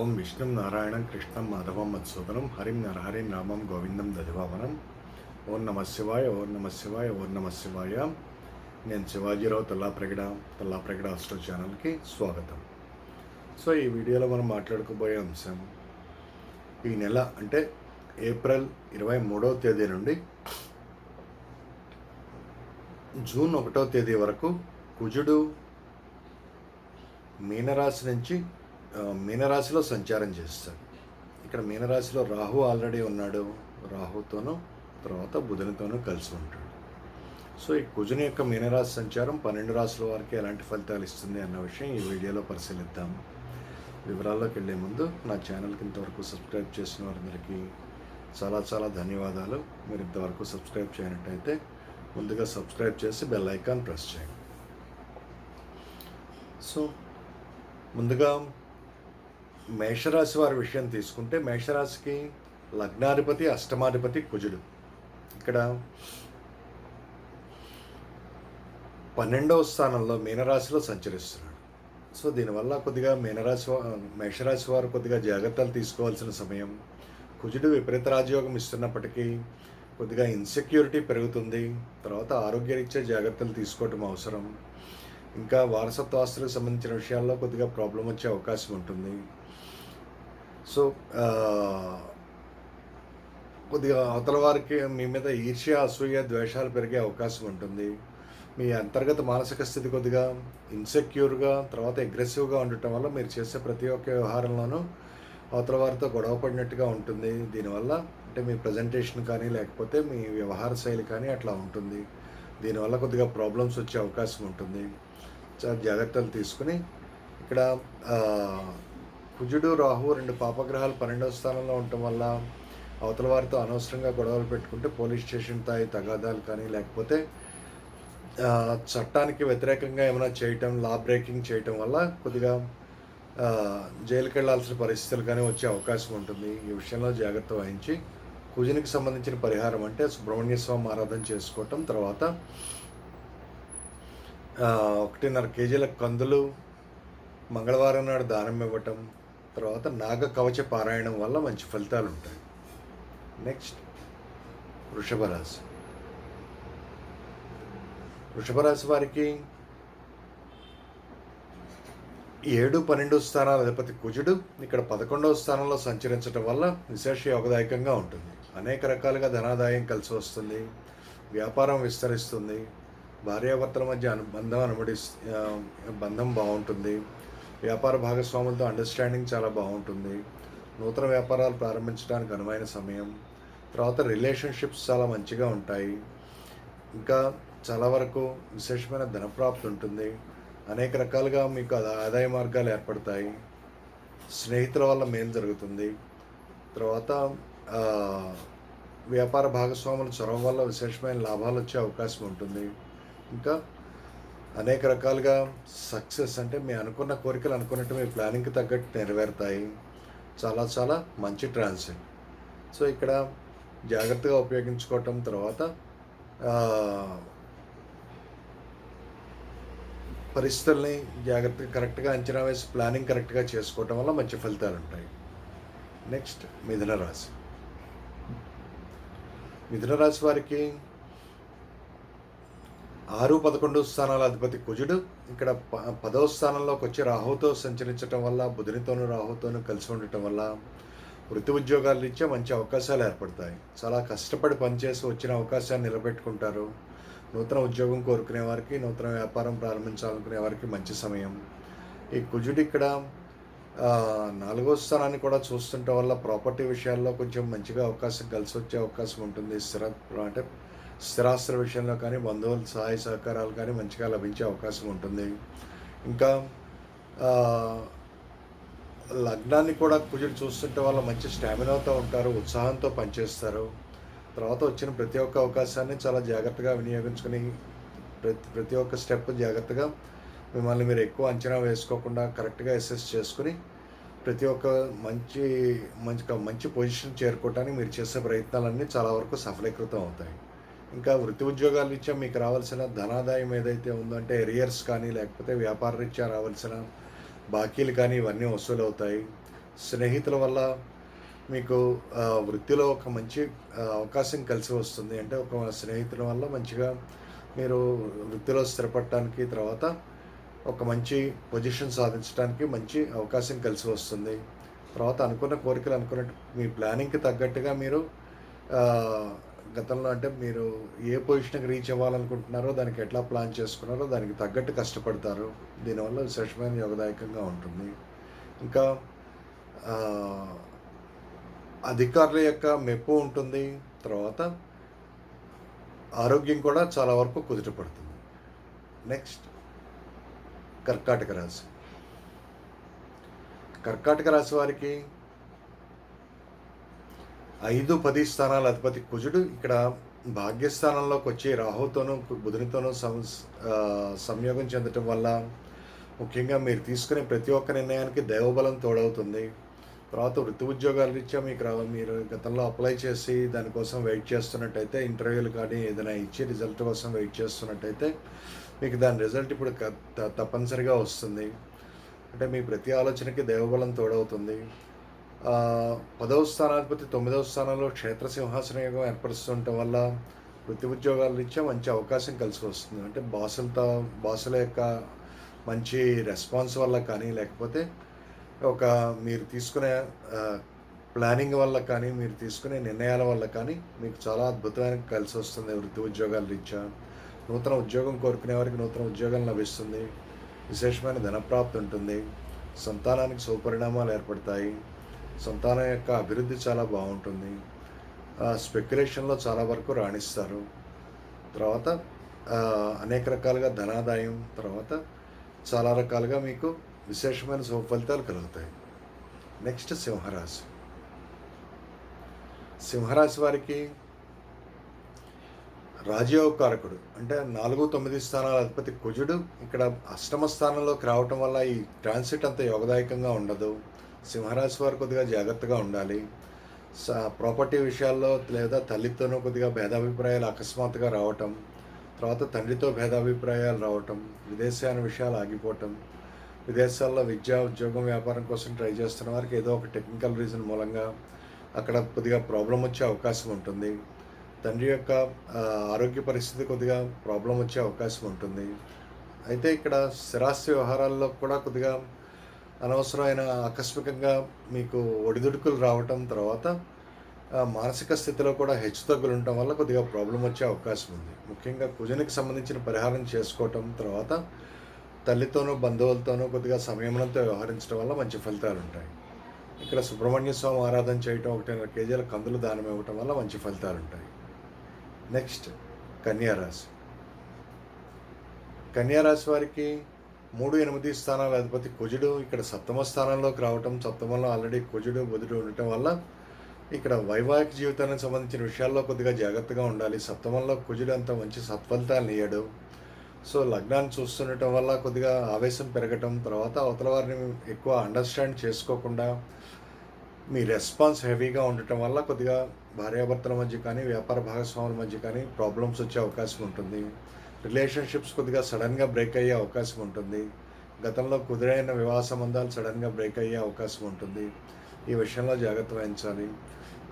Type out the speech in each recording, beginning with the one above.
ఓం విష్ణుం నారాయణం కృష్ణం మాధవం మత్సూదనం హరిం నరహరిం రామం గోవిందం దధివావనం ఓం నమ శివాయ ఓం నమ శివాయ ఓం నమ శివాయ. నేను శివాజీరావు తల్లాప్రగడ తల్లాప్రగడ ఆస్ట్రో ఛానల్కి స్వాగతం. సో ఈ వీడియోలో మనం మాట్లాడుకోబోయే అంశం ఈ నెల అంటే ఏప్రిల్ ఇరవై మూడవ తేదీ నుండి జూన్ ఒకటో తేదీ వరకు కుజుడు మీనరాశి నుంచి మీనరాశిలో సంచారం చేస్తాడు. ఇక్కడ మీనరాశిలో రాహు ఆల్రెడీ ఉన్నాడు. రాహుతోనూ తర్వాత బుధునితోనూ కలిసి ఉంటాడు. సో ఈ కుజుని యొక్క మీనరాశి సంచారం పన్నెండు రాశుల వారికి ఎలాంటి ఫలితాలు ఇస్తుంది అన్న విషయం ఈ వీడియోలో పరిశీలిద్దాము వివరాల్లోకి వెళ్ళే ముందు నా ఛానల్కి ఇంతవరకు సబ్స్క్రైబ్ చేసిన వారందరికీ చాలా చాలా ధన్యవాదాలు. మీరు ఇంతవరకు సబ్స్క్రైబ్ చేయనట్టయితే ముందుగా సబ్స్క్రైబ్ చేసి బెల్ ఐకాన్ ప్రెస్ చేయండి. సో ముందుగా మేషరాశి వారి విషయం తీసుకుంటే మేషరాశికి లగ్నాధిపతి అష్టమాధిపతి కుజుడు. ఇక్కడ పన్నెండవ స్థానంలో మీనరాశిలో సంచరిస్తున్నాడు. సో దీనివల్ల కొద్దిగా మీనరాశి మేషరాశి వారు కొద్దిగా జాగ్రత్తలు తీసుకోవాల్సిన సమయం. కుజుడు విపరీత రాజయోగం ఇస్తున్నప్పటికీ కొద్దిగా ఇన్సెక్యూరిటీ పెరుగుతుంది. తర్వాత ఆరోగ్యరీత్యా జాగ్రత్తలు తీసుకోవటం అవసరం. ఇంకా వారసత్వ ఆస్తులకు సంబంధించిన విషయాల్లో కొద్దిగా ప్రాబ్లం వచ్చే అవకాశం ఉంటుంది. సో కొద్దిగా అవతల వారికి మీ మీద ఈర్ష్య అసూయ ద్వేషాలు పెరిగే అవకాశం ఉంటుంది. మీ అంతర్గత మానసిక స్థితి కొద్దిగా ఇన్సెక్యూర్గా తర్వాత అగ్రెసివ్గా ఉండటం వల్ల మీరు చేసే ప్రతి ఒక్క వ్యవహారంలోనూ అవతల వారితో గొడవ పడినట్టుగా ఉంటుంది. దీనివల్ల అంటే మీ ప్రజెంటేషన్ కానీ లేకపోతే మీ వ్యవహార శైలి కానీ అట్లా ఉంటుంది. దీనివల్ల కొద్దిగా ప్రాబ్లమ్స్ వచ్చే అవకాశం ఉంటుంది. చాలా జాగ్రత్తలు తీసుకుని ఇక్కడ కుజుడు రాహు రెండు పాపగ్రహాలు పన్నెండవ స్థానంలో ఉండటం వల్ల అవతల వారితో అనవసరంగా గొడవలు పెట్టుకుంటే పోలీస్ స్టేషన్ తాయి తగాదాలు కానీ లేకపోతే చట్టానికి వ్యతిరేకంగా ఏమైనా చేయటం లా బ్రేకింగ్ చేయటం వల్ల కొద్దిగా జైలుకి వెళ్ళాల్సిన పరిస్థితులు కానీ వచ్చే అవకాశం ఉంటుంది. ఈ విషయంలో జాగ్రత్త వహించి కుజునికి సంబంధించిన పరిహారం అంటే సుబ్రహ్మణ్య స్వామి ఆరాధన చేసుకోవటం తర్వాత ఒకటిన్నర కేజీల కందులు మంగళవారం నాడు దానం ఇవ్వటం తర్వాత నాగ కవచ పారాయణం వల్ల మంచి ఫలితాలు ఉంటాయి. నెక్స్ట్ వృషభ రాశి వృషభ రాశి వారికి ఏడు పన్నెండు స్థానాల అధిపతి కుజుడు. ఇక్కడ పదకొండవ స్థానంలో సంచరించడం వల్ల విశేష యోగదాయకంగా ఉంటుంది. అనేక రకాలుగా ధనాదాయం కలిసి వస్తుంది. వ్యాపారం విస్తరిస్తుంది. భార్యాభర్తల మధ్య అనుబంధం అనుమడి బంధం బాగుంటుంది. వ్యాపార భాగస్వాములతో అండర్స్టాండింగ్ చాలా బాగుంటుంది. నూతన వ్యాపారాలు ప్రారంభించడానికి అనువైన సమయం. తర్వాత రిలేషన్షిప్స్ చాలా మంచిగా ఉంటాయి. ఇంకా చాలా వరకు విశేషమైన ధనప్రాప్తి ఉంటుంది. అనేక రకాలుగా మీకు ఆదాయ మార్గాలు ఏర్పడతాయి. స్నేహితుల వల్ల మేలు జరుగుతుంది. తర్వాత వ్యాపార భాగస్వాముల చొరవ వల్ల విశేషమైన లాభాలు వచ్చే అవకాశం ఉంటుంది. ఇంకా అనేక రకాలుగా సక్సెస్ అంటే మీ అనుకున్న కోరికలు అనుకున్నట్టు మీ ప్లానింగ్కి తగ్గట్టు నెరవేరుతాయి. చాలా చాలా మంచి ట్రాన్సిట్. సో ఇక్కడ జాగ్రత్తగా ఉపయోగించుకోవటం తర్వాత పరిస్థితుల్ని జాగ్రత్తగా కరెక్ట్గా అంచనా వేసి ప్లానింగ్ కరెక్ట్గా చేసుకోవటం వల్ల మంచి ఫలితాలు ఉంటాయి. నెక్స్ట్ మిథున రాశి. మిథున రాశి వారికి ఆరు పదకొండు స్థానాల అధిపతి కుజుడు. ఇక్కడ ప పదవ స్థానంలోకి వచ్చి రాహుతో సంచరించటం వల్ల బుధునితోనూ రాహుతోనూ కలిసి ఉండటం వల్ల వృత్తి ఉద్యోగాల రీత్యా మంచి అవకాశాలు ఏర్పడతాయి. చాలా కష్టపడి పనిచేసి వచ్చిన అవకాశాన్ని నిలబెట్టుకుంటారు. నూతన ఉద్యోగం కోరుకునే వారికి నూతన వ్యాపారం ప్రారంభించాలనుకునే వారికి మంచి సమయం. ఈ కుజుడు ఇక్కడ నాలుగో స్థానాన్ని కూడా చూస్తుండటం వల్ల ప్రాపర్టీ విషయాల్లో కొంచెం మంచిగా అవకాశం కలిసి వచ్చే అవకాశం ఉంటుంది. స్థిర అంటే స్థిరాస్తుల విషయంలో కానీ బంధువుల సహాయ సహకారాలు కానీ మంచిగా లభించే అవకాశం ఉంటుంది. ఇంకా లగ్నాన్ని కూడా కుజుడు చూస్తుంటే వాళ్ళు మంచి స్టామినాతో ఉంటారు ఉత్సాహంతో పనిచేస్తారు. తర్వాత వచ్చిన ప్రతి ఒక్క అవకాశాన్ని చాలా జాగ్రత్తగా వినియోగించుకుని ప్రతి ప్రతి ఒక్క స్టెప్ జాగ్రత్తగా మిమ్మల్ని మీరు ఎక్కువ అంచనా వేసుకోకుండా కరెక్ట్గా అసెస్ చేసుకుని ప్రతి ఒక్క మంచి మంచి మంచి పొజిషన్ చేరుకోవడానికి మీరు చేసే ప్రయత్నాలన్నీ చాలా వరకు సఫలీకృతం అవుతాయి. ఇంకా వృత్తి ఉద్యోగాల రీత్యా మీకు రావాల్సిన ధనాదాయం ఏదైతే ఉందో అంటే ఎరియర్స్ కానీ లేకపోతే వ్యాపార రీత్యా రావాల్సిన బాకీలు కానీ ఇవన్నీ వసూలు అవుతాయి స్నేహితుల వల్ల మీకు వృత్తిలో ఒక మంచి అవకాశం కలిసి వస్తుంది. అంటే ఒక స్నేహితుల వల్ల మంచిగా మీరు వృత్తిలో స్థిరపడటానికి తర్వాత ఒక మంచి పొజిషన్ సాధించడానికి మంచి అవకాశం కలిసి వస్తుంది. తర్వాత అనుకున్న కోరికలు అనుకున్నట్టు మీ ప్లానింగ్కి తగ్గట్టుగా మీరు గతంలో అంటే మీరు ఏ పొజిషన్కి రీచ్ అవ్వాలనుకుంటున్నారో దానికి ఎట్లా ప్లాన్ చేసుకున్నారో దానికి తగ్గట్టు కష్టపడతారు. దీనివల్ల విశేషమైన యోగదాయకంగా ఉంటుంది. ఇంకా అధికారుల యొక్క మెప్పు ఉంటుంది. తర్వాత ఆరోగ్యం కూడా చాలా వరకు కుదుటపడుతుంది నెక్స్ట్ కర్కాటక రాశి. కర్కాటక రాశి వారికి ఐదు పది స్థానాల అధిపతి కుజుడు ఇక్కడ భాగ్యస్థానంలోకి వచ్చి రాహుతోనూ బుధునితోనూ సం సంయోగం చెందటం వల్ల ముఖ్యంగా మీరు తీసుకునే ప్రతి ఒక్క నిర్ణయానికి దైవబలం తోడవుతుంది. తర్వాత వృత్తి ఉద్యోగాల రీత్యా మీకు మీరు గతంలో అప్లై చేసి దానికోసం వెయిట్ చేస్తున్నట్టయితే ఇంటర్వ్యూలు కానీ ఏదైనా ఇచ్చి రిజల్ట్ కోసం వెయిట్ చేస్తున్నట్టయితే మీకు దాని రిజల్ట్ ఇప్పుడు త- తప్పనిసరిగా వస్తుంది. అంటే మీ ప్రతి ఆలోచనకి దైవబలం తోడవుతుంది. పదవ స్థానాధిపతి తొమ్మిదవ స్థానంలో క్షేత్ర సింహాసన యోగం ఏర్పరుస్తుండటం వల్ల వృత్తి ఉద్యోగాల రీత్యా మంచి అవకాశం కలిసి వస్తుంది అంటే బాసులతో బాసుల యొక్క మంచి రెస్పాన్స్ వల్ల కానీ లేకపోతే ఒక మీరు తీసుకునే ప్లానింగ్ వల్ల కానీ మీరు తీసుకునే నిర్ణయాల వల్ల కానీ మీకు చాలా అద్భుతమైన కలిసి వస్తుంది వృత్తి ఉద్యోగాల రీత్యా నూతన ఉద్యోగం కోరుకునే వారికి నూతన ఉద్యోగం లభిస్తుంది. విశేషమైన ధనప్రాప్తి ఉంటుంది. సంతానానికి సుపరిణామాలు ఏర్పడతాయి. సంతానం యొక్క అభివృద్ధి చాలా బాగుంటుంది. స్పెక్యులేషన్లో చాలా వరకు రాణిస్తారు. తర్వాత అనేక రకాలుగా ధనాదాయం తర్వాత చాలా రకాలుగా మీకు విశేషమైన శుభ ఫలితాలు కలుగుతాయి. నెక్స్ట్ సింహరాశి. సింహరాశి వారికి రాజయోగకారకుడు అంటే నాలుగు తొమ్మిది స్థానాల అధిపతి కుజుడు ఇక్కడ అష్టమ స్థానంలోకి రావటం వల్ల ఈ ట్రాన్సిట్ అంత యోగదాయకంగా ఉండదు. సింహరాశి వారు కొద్దిగా జాగ్రత్తగా ఉండాలి. స- ప్రాపర్టీ విషయాల్లో లేదా తల్లితోనూ కొద్దిగా భేదాభిప్రాయాలు అకస్మాత్తుగా రావటం తర్వాత తండ్రితో భేదాభిప్రాయాలు రావటం విదేశాన విషయాలు ఆగిపోవటం విదేశాల్లో విద్యా ఉద్యోగం వ్యాపారం కోసం ట్రై చేస్తున్న వారికి ఏదో ఒక టెక్నికల్ రీజన్ మూలంగా అక్కడ కొద్దిగా ప్రాబ్లం వచ్చే అవకాశం ఉంటుంది. తండ్రి యొక్క ఆరోగ్య పరిస్థితి కొద్దిగా ప్రాబ్లం వచ్చే అవకాశం ఉంటుంది. అయితే ఇక్కడ స్థిరాస్తి వ్యవహారాల్లో కూడా కొద్దిగా అనవసరమైన ఆకస్మికంగా మీకు ఒడిదుడుకులు రావటం తర్వాత మానసిక స్థితిలో కూడా హెచ్చుతగ్గులు ఉండటం వల్ల కొద్దిగా ప్రాబ్లం వచ్చే అవకాశం ఉంది. ముఖ్యంగా కుజనికి సంబంధించిన పరిహారం చేసుకోవటం తర్వాత తల్లితోనూ బంధువులతోనూ కొద్దిగా సంయమనంతో వ్యవహరించడం వల్ల మంచి ఫలితాలు ఉంటాయి. ఇక్కడ సుబ్రహ్మణ్య స్వామి ఆరాధన చేయటం ఒకటిన్నర కేజీల కందులు దానం ఇవ్వటం వల్ల మంచి ఫలితాలు ఉంటాయి. నెక్స్ట్ కన్యారాశి. కన్యారాశి వారికి మూడు ఎనిమిది స్థానాల అధిపతి కుజుడు ఇక్కడ సప్తమ స్థానంలోకి రావటం సప్తమంలో ఆల్రెడీ కుజుడు బుధుడు ఉండటం వల్ల ఇక్కడ వైవాహిక జీవితానికి సంబంధించిన విషయాల్లో కొద్దిగా జాగ్రత్తగా ఉండాలి. సప్తమంలో కుజుడు అంత మంచి సత్ఫలితాలు ఇయ్యాడు. సో లగ్నాన్ని చూస్తుండటం వల్ల కొద్దిగా ఆవేశం పెరగటం తర్వాత అవతల వారిని ఎక్కువ అండర్స్టాండ్ చేసుకోకుండా మీ రెస్పాన్స్ హెవీగా ఉండటం వల్ల కొద్దిగా భార్యాభర్తల మధ్య కానీ వ్యాపార భాగస్వాముల మధ్య కానీ ప్రాబ్లమ్స్ వచ్చే అవకాశం ఉంటుంది. రిలేషన్షిప్స్ కొద్దిగా సడన్గా బ్రేక్ అయ్యే అవకాశం ఉంటుంది. గతంలో కుదిరైన వివాహ సంబంధాలు సడన్గా బ్రేక్ అయ్యే అవకాశం ఉంటుంది. ఈ విషయంలో జాగ్రత్త వహించాలి.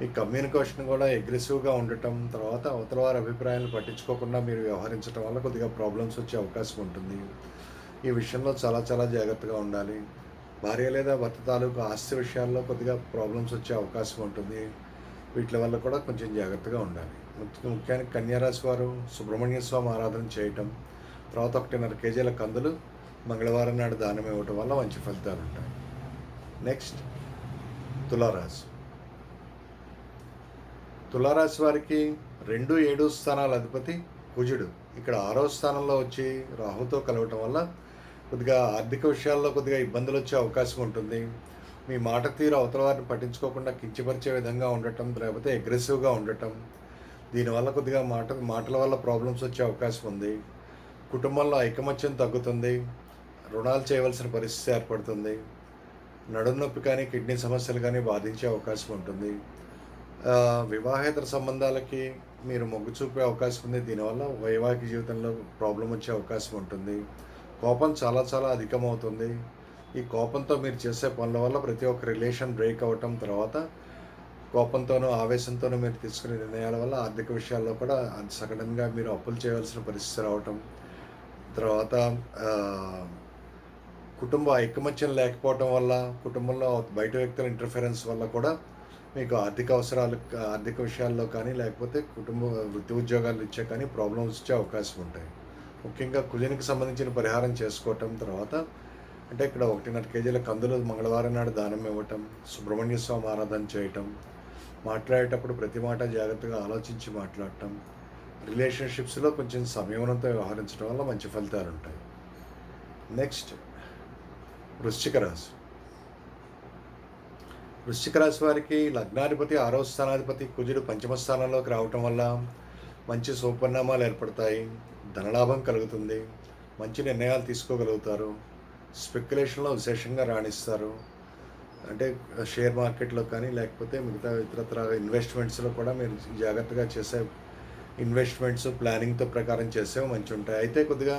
ఈ కమ్యూనికేషన్ కూడా అగ్రెసివ్గా ఉండటం తర్వాత అవతల వారి అభిప్రాయాలను పట్టించుకోకుండా మీరు వ్యవహరించడం వల్ల కొద్దిగా ప్రాబ్లమ్స్ వచ్చే అవకాశం ఉంటుంది. ఈ విషయంలో చాలా చాలా జాగ్రత్తగా ఉండాలి. భార్య లేదా భర్త తాలూకు ఆస్తి విషయాల్లో కొద్దిగా ప్రాబ్లమ్స్ వచ్చే అవకాశం ఉంటుంది. వీటి వల్ల కూడా కొంచెం జాగ్రత్తగా ఉండాలి. ముఖ్యానికి కన్యారాశి వారు సుబ్రహ్మణ్య స్వామి ఆరాధన చేయటం తర్వాత ఒకటిన్నర కేజీల కందులు మంగళవారం నాడు దానం ఇవ్వటం వల్ల మంచి ఫలితాలు ఉంటాయి. నెక్స్ట్ తులారాశి. తులారాశి వారికి రెండు ఏడు స్థానాల అధిపతి కుజుడు. ఇక్కడ ఆరో స్థానంలో వచ్చి రాహుతో కలవటం వల్ల కొద్దిగా ఆర్థిక విషయాల్లో కొద్దిగా ఇబ్బందులు వచ్చే అవకాశం ఉంటుంది. మీ మాట తీరు అవతల వారిని పట్టించుకోకుండా కించపరిచే విధంగా ఉండటం లేకపోతే అగ్రెసివ్గా ఉండటం దీనివల్ల కొద్దిగా మాట మాటల వల్ల ప్రాబ్లమ్స్ వచ్చే అవకాశం ఉంది. కుటుంబంలో ఐకమత్యం తగ్గుతుంది. రుణాలు చేయవలసిన పరిస్థితి ఏర్పడుతుంది. నడుము నొప్పి కానీ కిడ్నీ సమస్యలు కానీ బాధించే అవకాశం ఉంటుంది. వివాహేతర సంబంధాలకి మీరు మొగ్గు చూపే అవకాశం ఉంది. దీనివల్ల వైవాహిక జీవితంలో ప్రాబ్లం వచ్చే అవకాశం ఉంటుంది. కోపం చాలా చాలా అధికమవుతుంది. ఈ కోపంతో మీరు చేసే పనుల వల్ల ప్రతి ఒక్క రిలేషన్ బ్రేక్ అవ్వటం తర్వాత కోపంతోనో ఆవేశంతోనో మీరు తీసుకునే నిర్ణయాల వల్ల ఆర్థిక విషయాల్లో కూడా సడన్గా మీరు అప్పులు చేయవలసిన పరిస్థితి రావటం. తర్వాత కుటుంబ ఐకమత్యం లేకపోవటం వల్ల కుటుంబంలో బయట వ్యక్తుల ఇంటర్ఫరెన్స్ వల్ల కూడా మీకు ఆర్థిక అవసరాలు ఆర్థిక విషయాల్లో కానీ లేకపోతే కుటుంబ వృత్తి ఉద్యోగాలు ఇచ్చే కానీ ప్రాబ్లమ్స్ ఇచ్చే అవకాశం ఉంటాయి. ముఖ్యంగా కుజనికి సంబంధించిన పరిహారం చేసుకోవటం తర్వాత అంటే ఇక్కడ ఒకటిన్నర కేజీల కందులు మంగళవారం నాడు దానం ఇవ్వటం సుబ్రహ్మణ్య స్వామి ఆరాధన చేయటం మాట్లాడేటప్పుడు ప్రతి మాట జాగ్రత్తగా ఆలోచించి మాట్లాడటం రిలేషన్షిప్స్లో కొంచెం సంయమనంతో వ్యవహరించడం వల్ల మంచి ఫలితాలు ఉంటాయి. నెక్స్ట్ వృశ్చిక రాశి. వృశ్చిక రాశి వారికి లగ్నాధిపతి ఆరో స్థానాధిపతి కుజుడు పంచమ స్థానంలోకి రావటం వల్ల మంచి సుపరిణామాలు ఏర్పడతాయి ధనలాభం కలుగుతుంది మంచి నిర్ణయాలు తీసుకోగలుగుతారు స్పెక్యులేషన్లో విశేషంగా రాణిస్తారు అంటే షేర్ మార్కెట్లో కానీ లేకపోతే మిగతా ఇతరత్ర ఇన్వెస్ట్మెంట్స్లో కూడా మీరు జాగ్రత్తగా చేసే ఇన్వెస్ట్మెంట్స్ ప్లానింగ్తో ప్రకారం చేసేవి మంచి ఉంటాయి అయితే కొద్దిగా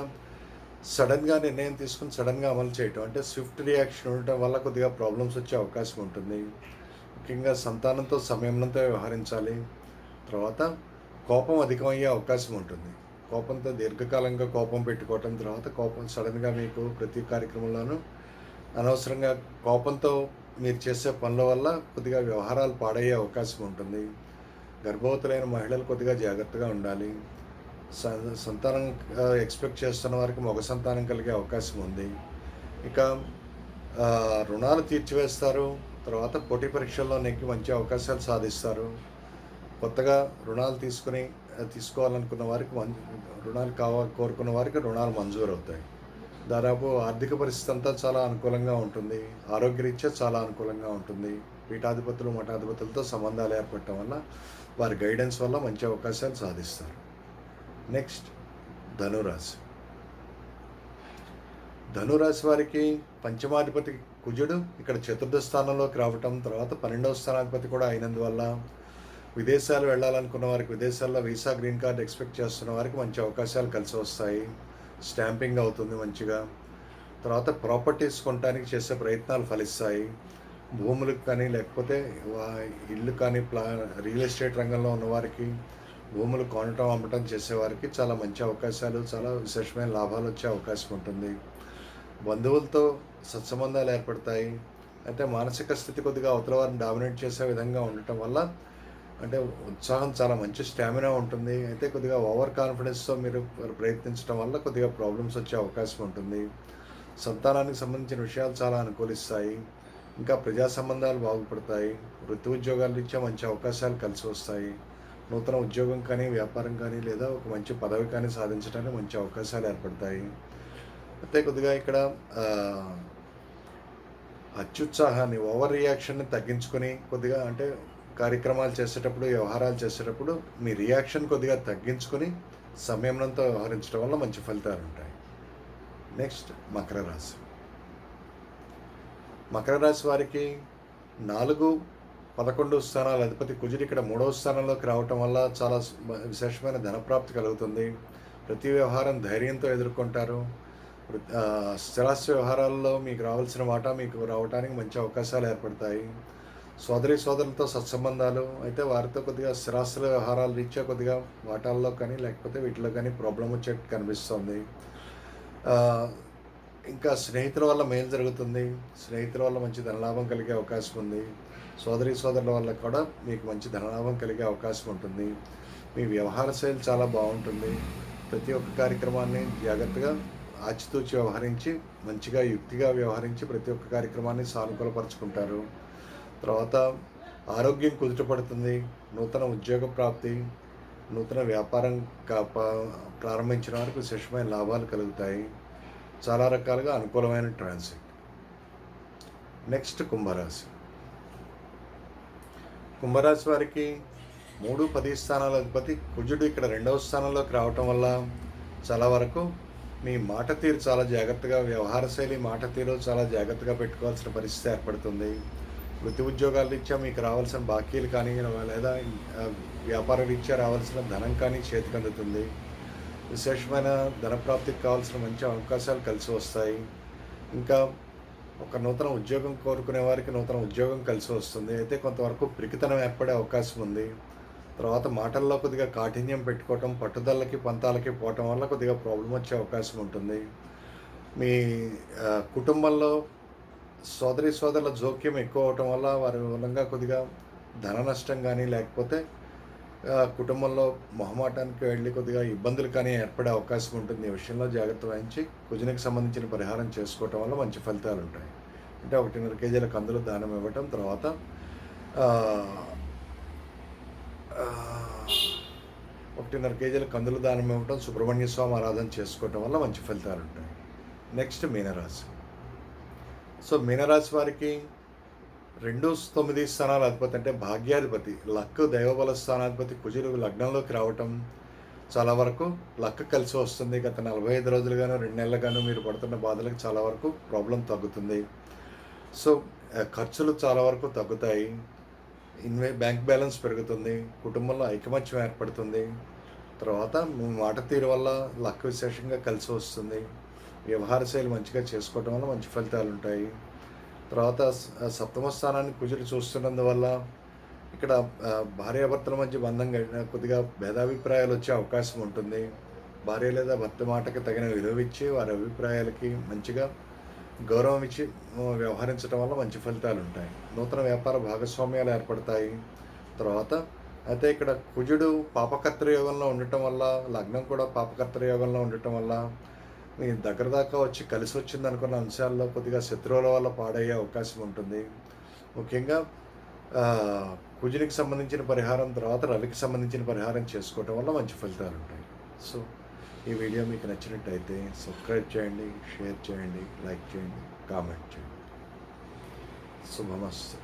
సడన్గా నిర్ణయం తీసుకుని సడన్గా అమలు చేయటం అంటే స్విఫ్ట్ రియాక్షన్ ఉండటం వల్ల కొద్దిగా ప్రాబ్లమ్స్ వచ్చే అవకాశం ఉంటుంది. ముఖ్యంగా సంతానంతో సమయంతో వ్యవహరించాలి. తర్వాత కోపం అధికమయ్యే అవకాశం ఉంటుంది. కోపంతో దీర్ఘకాలంగా కోపం పెట్టుకోవటం తర్వాత కోపం సడన్గా మీకు ప్రతి కార్యక్రమంలోనూ అనవసరంగా కోపంతో మీరు చేసే పనుల వల్ల కొద్దిగా వ్యవహారాలు పాడయ్యే అవకాశం ఉంటుంది. గర్భవతులైన మహిళలు కొద్దిగా జాగ్రత్తగా ఉండాలి. స- సంతానం ఎక్స్పెక్ట్ చేస్తున్న వారికి మగ సంతానం కలిగే అవకాశం ఉంది. ఇక రుణాలు తీర్చివేస్తారు. తర్వాత పోటీ పరీక్షల్లో నెక్కి మంచి అవకాశాలు సాధిస్తారు. కొత్తగా రుణాలు తీసుకుని తీసుకోవాలనుకున్న వారికి మం రుణాలు కావాలి కోరుకున్న వారికి రుణాలు మంజూరు అవుతాయి దాదాపు ఆర్థిక పరిస్థితి అంతా చాలా అనుకూలంగా ఉంటుంది. ఆరోగ్యరీత్యా చాలా అనుకూలంగా ఉంటుంది. పీఠాధిపతులు మఠాధిపతులతో సంబంధాలు ఏర్పడటం వల్ల వారి గైడెన్స్ వల్ల మంచి అవకాశాలు సాధిస్తారు. నెక్స్ట్ ధనురాశి. ధనురాశి వారికి పంచమాధిపతి కుజుడు ఇక్కడ చతుర్థ స్థానంలోకి రావటం తర్వాత పన్నెండవ స్థానాధిపతి కూడా అయినందువల్ల విదేశాలు వెళ్ళాలనుకున్న వారికి విదేశాల్లో వీసా గ్రీన్ కార్డ్ ఎక్స్పెక్ట్ చేస్తున్న వారికి మంచి అవకాశాలు కలిసి వస్తాయి. స్టాంపింగ్ అవుతుంది మంచిగా. తర్వాత ప్రాపర్టీస్ కొనడానికి చేసే ప్రయత్నాలు ఫలిస్తాయి. భూములకు కానీ లేకపోతే ఇల్లు కానీ ప్లా రియల్ ఎస్టేట్ రంగంలో ఉన్నవారికి భూములు కొనటం అమ్మటం చేసేవారికి చాలా మంచి అవకాశాలు చాలా విశేషమైన లాభాలు వచ్చే అవకాశం ఉంటుంది. బంధువులతో సత్సంబంధాలు ఏర్పడతాయి. అయితే మానసిక స్థితి కొద్దిగా అవతల వారిని డామినేట్ చేసే విధంగా ఉండటం వల్ల అంటే ఉత్సాహం చాలా మంచి స్టామినా ఉంటుంది. అయితే కొద్దిగా ఓవర్ కాన్ఫిడెన్స్తో మీరు ప్రయత్నించడం వల్ల కొద్దిగా ప్రాబ్లమ్స్ వచ్చే అవకాశం ఉంటుంది. సంతానానికి సంబంధించిన విషయాలు చాలా అనుకూలిస్తాయి. ఇంకా ప్రజా సంబంధాలు బాగుపడతాయి. వృత్తి ఉద్యోగాల రీత్యా మంచి అవకాశాలు కలిసి వస్తాయి. నూతన ఉద్యోగం కానీ వ్యాపారం కానీ లేదా ఒక మంచి పదవి కానీ సాధించడానికి మంచి అవకాశాలు ఏర్పడతాయి. అయితే కొద్దిగా ఇక్కడ అత్యుత్సాహాన్ని ఓవర్ రియాక్షన్ని తగ్గించుకొని కొద్దిగా అంటే కార్యక్రమాలు చేసేటప్పుడు వ్యవహారాలు చేసేటప్పుడు మీ రియాక్షన్ కొద్దిగా తగ్గించుకొని సంయమనంతో వ్యవహరించడం వల్ల మంచి ఫలితాలు ఉంటాయి. నెక్స్ట్ మకర రాశి. మకర రాశి వారికి నాలుగు పదకొండు స్థానాల అధిపతి కుజుడు ఇక్కడ మూడవ స్థానంలోకి రావటం వల్ల చాలా విశేషమైన ధనప్రాప్తి కలుగుతుంది. ప్రతి వ్యవహారం ధైర్యంతో ఎదుర్కొంటారు. స్థిరాస్తి వ్యవహారాల్లో మీకు రావాల్సిన వాటా మీకు రావడానికి మంచి అవకాశాలు ఏర్పడతాయి. సోదరి సోదరులతో సత్సంబంధాలు అయితే వారితో కొద్దిగా స్థిరాస్తుల వ్యవహారాలు రీత్యా కొద్దిగా వాటాల్లో కానీ లేకపోతే వీటిలో కానీ ప్రాబ్లం వచ్చేట్టు కనిపిస్తుంది. ఇంకా స్నేహితుల వల్ల మేలు జరుగుతుంది. స్నేహితుల వల్ల మంచి ధనలాభం కలిగే అవకాశం ఉంది. సోదరి సోదరుల వల్ల కూడా మీకు మంచి ధనలాభం కలిగే అవకాశం ఉంటుంది. మీ వ్యవహార శైలి చాలా బాగుంటుంది. ప్రతి ఒక్క కార్యక్రమాన్ని జాగ్రత్తగా ఆచితూచి వ్యవహరించి మంచిగా యుక్తిగా వ్యవహరించి ప్రతి ఒక్క కార్యక్రమాన్ని సానుకూలపరుచుకుంటారు. తర్వాత ఆరోగ్యం కుదుటపడుతుంది నూతన ఉద్యోగ ప్రాప్తి నూతన వ్యాపారం కా- ప్రారంభించిన వారికి విశేషమైన లాభాలు కలుగుతాయి. చాలా రకాలుగా అనుకూలమైన ట్రాన్సిట్. నెక్స్ట్ కుంభరాశి. కుంభరాశి వారికి మూడు పది స్థానాల అధిపతి కుజుడు ఇక్కడ రెండవ స్థానంలోకి రావటం వల్ల చాలా వరకు మీ మాట తీరు చాలా జాగ్రత్తగా వ్యవహార శైలి మాట తీరు చాలా జాగ్రత్తగా పెట్టుకోవాల్సిన పరిస్థితి ఏర్పడుతుంది. వృత్తి ఉద్యోగాల రీత్యా మీకు రావాల్సిన బాకీలు కానీ లేదా వ్యాపార రీత్యా రావాల్సిన ధనం కానీ చేతికి అందుతుంది. విశేషమైన ధన ప్రాప్తికి కావాల్సిన మంచి అవకాశాలు కలిసి వస్తాయి. ఇంకా ఒక నూతన ఉద్యోగం కోరుకునే వారికి నూతన ఉద్యోగం కలిసి వస్తుంది. అయితే కొంతవరకు ప్రికితనం ఏర్పడే అవకాశం ఉంది. తర్వాత మాటల్లో కొద్దిగా కాఠిన్యం పెట్టుకోవటం పట్టుదలకి పంతాలకి పోవటం వల్ల కొద్దిగా ప్రాబ్లం వచ్చే అవకాశం ఉంటుంది. మీ కుటుంబంలో సోదరి సోదరుల జోక్యం ఎక్కువ అవటం వల్ల వారి మూలంగా కొద్దిగా ధన నష్టం కానీ లేకపోతే కుటుంబంలో మొహమాటానికి వెళ్ళి కొద్దిగా ఇబ్బందులు కానీ ఏర్పడే అవకాశం ఉంటుంది. ఈ విషయంలో జాగ్రత్త వహించి కుజునికి సంబంధించిన పరిహారం చేసుకోవటం వల్ల మంచి ఫలితాలు ఉంటాయి. అంటే ఒకటిన్నర కేజీల కందులు దానం ఇవ్వటం తర్వాత ఒకటిన్నర కేజీల కందులు దానం ఇవ్వటం సుబ్రహ్మణ్య స్వామి ఆరాధన చేసుకోవటం వల్ల మంచి ఫలితాలు ఉంటాయి. నెక్స్ట్ మీనరాశి. సో మీనరాశి వారికి రెండు తొమ్మిది స్థానాల అధిపతి అంటే భాగ్యాధిపతి. లక్ దైవబల స్థానాధిపతి కుజులు లగ్నంలోకి రావటం చాలా వరకు లక్ కలిసి వస్తుంది. గత నలభై ఐదు రోజులుగాను రెండు నెలలుగాను మీరు పడుతున్న బాధలకు చాలా వరకు ప్రాబ్లం తగ్గుతుంది. సో ఖర్చులు చాలా వరకు తగ్గుతాయి. ఇన్వే బ్యాంక్ బ్యాలెన్స్ పెరుగుతుంది. కుటుంబంలో ఐకమత్యం ఏర్పడుతుంది. తర్వాత మాట తీరు వల్ల లక్ విశేషంగా కలిసి వస్తుంది. వ్యవహార శైలి మంచిగా చేసుకోవటం వల్ల మంచి ఫలితాలు ఉంటాయి. తర్వాత సప్తమ స్థానాన్ని కుజులు చూస్తున్నందువల్ల ఇక్కడ భార్యాభర్తల మధ్య బంధం కొద్దిగా భేదాభిప్రాయాలు వచ్చే అవకాశం ఉంటుంది. భార్య లేదా భర్త మాటకి తగిన విలువ ఇచ్చి వారి అభిప్రాయాలకి మంచిగా గౌరవం ఇచ్చి వ్యవహరించడం వల్ల మంచి ఫలితాలు ఉంటాయి. నూతన వ్యాపార భాగస్వామ్యాలు ఏర్పడతాయి. తర్వాత అయితే ఇక్కడ కుజుడు పాపకర్తృయోగంలో ఉండటం వల్ల లగ్నం కూడా పాపకర్తృయోగంలో ఉండటం వల్ల మీ దగ్గర దాకా వచ్చి కలిసి వచ్చింది అనుకున్న అంశాల్లో కొద్దిగా శత్రువుల వల్ల పాడయ్యే అవకాశం ఉంటుంది. ముఖ్యంగా కుజునికి సంబంధించిన పరిహారం తర్వాత రవికి సంబంధించిన పరిహారం చేసుకోవటం వల్ల మంచి ఫలితాలు ఉంటాయి. సో ఈ వీడియో మీకు నచ్చినట్టయితే సబ్స్క్రైబ్ చేయండి షేర్ చేయండి లైక్ చేయండి కామెంట్ చేయండి. శుభమస్తు.